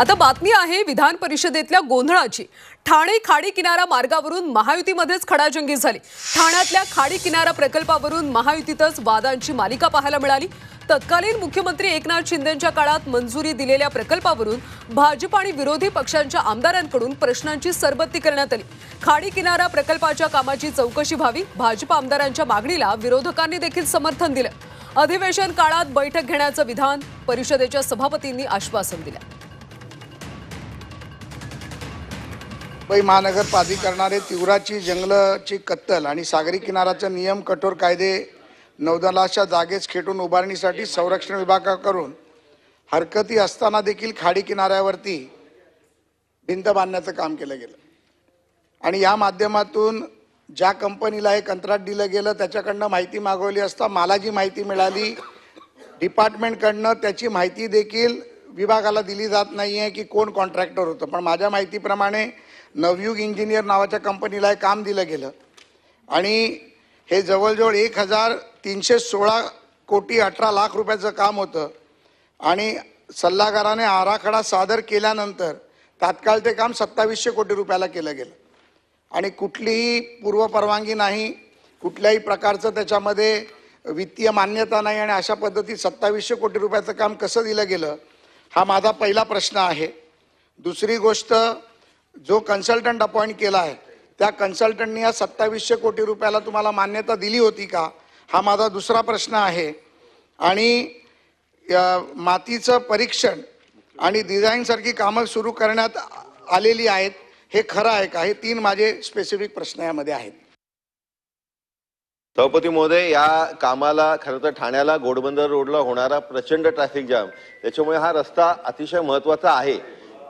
आता बातमी आहे विधान परिषदेतल्या गोंधळाची. ठाणे खाडी किनारा मार्गावरून महायुतीमध्येच खडाजंगी झाली. ठाण्यातल्या खाडी किनारा प्रकल्पावरून महायुतीतच वादांची मालिका पाहायला मिळाली. तत्कालीन मुख्यमंत्री एकनाथ शिंदेच्या काळात मंजुरी दिलेल्या प्रकल्पावरून भाजप आणि विरोधी पक्षांच्या आमदारांकडून प्रश्नांची सरबत्ती करण्यात आली. खाडी किनारा प्रकल्पाच्या कामाची चौकशी व्हावी भाजप आमदारांच्या मागणीला विरोधकांनी देखील समर्थन दिलं. अधिवेशन काळात बैठक घेण्याचं विधान परिषदेच्या सभापतींनी आश्वासन दिलं. मुंबई महानगरपालिकरणारे तिवराची जंगलाची कत्तल आणि सागरी किनाराचा नियम कठोर कायदे नौदलाच्या जागेस खेटून उभारणीसाठी संरक्षण विभागाकडून हरकती असताना देखील खाडी किनाऱ्यावरती भिंत बांधण्याचं काम केलं गेलं. आणि या माध्यमातून ज्या कंपनीला हे कंत्राट दिलं गेलं त्याच्याकडनं माहिती मागवली असता मला जी माहिती मिळाली. डिपार्टमेंटकडनं त्याची माहिती देखील विभागाला दिली जात नाही आहे की कोण कॉन्ट्रॅक्टर होतं. पण माझ्या माहितीप्रमाणे नवयुग इंजिनियर नावाच्या कंपनीला हे काम दिलं गेलं. आणि हे जवळजवळ एक हजार तीनशे सोळा कोटी अठरा लाख रुपयाचं काम होतं. आणि सल्लागाराने आराखडा सादर केल्यानंतर तात्काळ ते काम सत्तावीसशे कोटी रुपयाला केलं गेलं. आणि कुठलीही पूर्वपरवानगी नाही कुठल्याही प्रकारचं त्याच्यामध्ये वित्तीय मान्यता नाही आणि अशा पद्धतीत सत्तावीसशे कोटी रुपयाचं काम कसं दिलं गेलं हा माझा पहिला प्रश्न आहे. दुसरी गोष्ट जो कन्सल्टंट अपॉइंट केला आहे त्या कन्सल्टंटनी या सत्तावीसशे कोटी रुपयाला तुम्हाला मान्यता दिली होती का? हा माझा दुसरा प्रश्न आहे. आणि मातीचं परीक्षण आणि डिझाईनसारखी कामं सुरू करण्यात आलेली आहेत हे खरं आहे का? हे तीन माझे स्पेसिफिक प्रश्न यामध्ये आहेत. सभापती महोदय या कामाला खरं तर ठाण्याला घोडबंदर रोडला होणारा प्रचंड ट्रॅफिक जाम त्याच्यामुळे हा रस्ता अतिशय महत्त्वाचा आहे.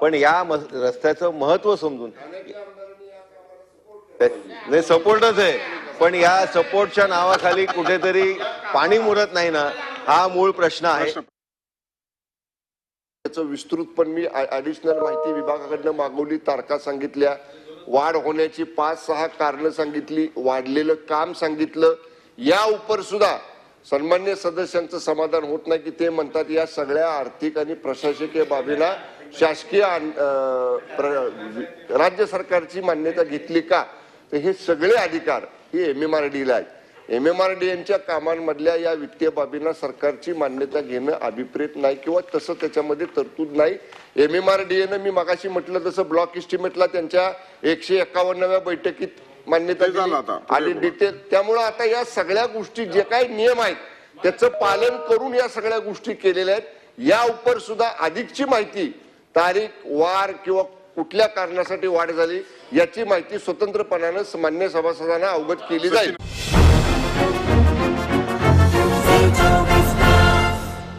पण या रस्त्याचं महत्त्व समजून. नाही सपोर्टच आहे. पण या सपोर्टच्या नावाखाली कुठेतरी पाणी मुरत नाही ना हा मूळ प्रश्न आहे. त्याचं विस्तृत पण मी ऍडिशनल माहिती विभागाकडनं मागवली तारखा सांगितल्या. वाढ होण्याची पाच सहा कारणं सांगितली वाढलेलं काम सांगितलं. या उपर सुद्धा सन्मान्य सदस्यांचं समाधान होत नाही की ते म्हणतात या सगळ्या आर्थिक आणि प्रशासकीय बाबींना शासकीय प्र- राज्य सरकारची मान्यता घेतली का? तर हे सगळे अधिकार हे एम एम आर डीला आहेत. एम एम आर डी यांच्या कामांमधल्या या वित्तीय बाबींना सरकारची मान्यता घेणं अभिप्रेत नाही किंवा तसं त्याच्यामध्ये तरतूद नाही. एम एम आर डी एनं मी मागाशी म्हटलं तसं ब्लॉक इस्टिमेटला त्यांच्या एकशे एकावन्नव्या बैठकीत मान्यता झाला आता. आणि देते त्यामुळं आता या सगळ्या गोष्टी जे काही नियम आहेत त्याचं पालन करून या सगळ्या गोष्टी केलेल्या आहेत. या उपर सुद्धा अधिकची माहिती तारीख वार किंवा कुठल्या कारणासाठी वाढ झाली याची माहिती स्वतंत्रपणानं मान्य सभासदांना अवगत केली जाईल.